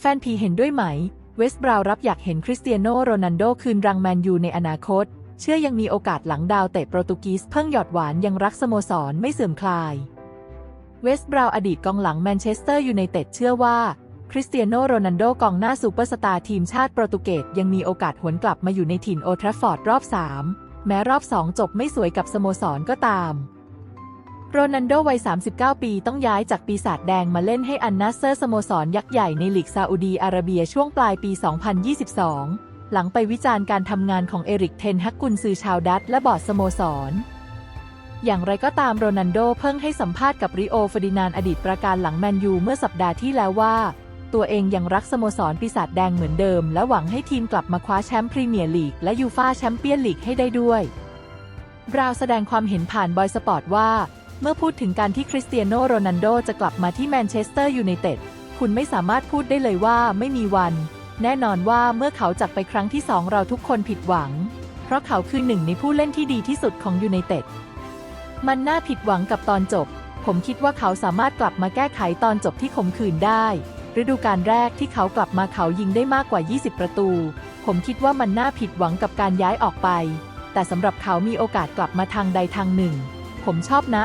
แฟนพีเห็นด้วยไหม เวสต์บราวรับอยากเห็นคริสเตียโนโรนัลโดคืนรังแมนยูในอนาคต เชื่อยังมีโอกาสหลังดาวเตะโปรตุกีสเพิ่งหยอดหวานยังรักสโมสรไม่เสื่อมคลาย เวสต์บราวอดีตกองหลังแมนเชสเตอร์ยูไนเต็ดเชื่อว่าคริสเตียโนโรนัลโดกองหน้าซูเปอร์สตาร์ทีมชาติโปรตุเกสยังมีโอกาสหวนกลับมาอยู่ในถิ่นโอทราฟอร์ดรอบ 3 แม้รอบ 2 จบไม่สวยกับสโมสรก็ตาม โรนัลโดวัย 39 ปีต้องย้ายจากปีศาจแดงมาเล่นให้อันนาเซอร์สโมสรยักษ์ใหญ่ในลีกซาอุดีอาระเบียช่วงปลายปี 2022 หลังไปวิจารณ์การทำงานของเอริกเทนฮักกุนซือชาวดัตช์และบอร์ดสโมสร อย่างไรก็ตามโรนัลโดเพิ่งให้สัมภาษณ์กับริโอฟอร์ดินานอดีตประการหลังแมนยูเมื่อสัปดาห์ที่แล้วว่า ตัวเองยังรักสโมสรปีศาจแดงเหมือนเดิม และหวังให้ทีมกลับมาคว้าแชมป์พรีเมียร์ลีกและยูฟ่าแชมเปี้ยนลีกให้ได้ด้วยบราวน์แสดงความเห็นผ่านบอยสปอร์ตว่า เมื่อพูดถึงการที่คริสเตียโนโรนัลโดจะกลับมาที่แมนเชสเตอร์ยูไนเต็ด คุณไม่สามารถพูดได้เลยว่าไม่มีวัน แน่นอนว่าเมื่อเขาจากไปครั้งที่สองเราทุกคนผิดหวัง เพราะเขาคือหนึ่งในผู้เล่นที่ดีที่สุดของยูไนเต็ด มันน่าผิดหวังกับตอนจบ ผมคิดว่าเขาสามารถกลับมาแก้ไขตอนจบที่ขมขื่นได้ ฤดูกาลแรกที่เขากลับมาเขายิงได้มากกว่า 20 ประตู ผมคิดว่ามันน่าผิดหวังกับการย้ายออกไป แต่สำหรับเขามีโอกาสกลับมาทางใดทางหนึ่ง ผมชอบนะ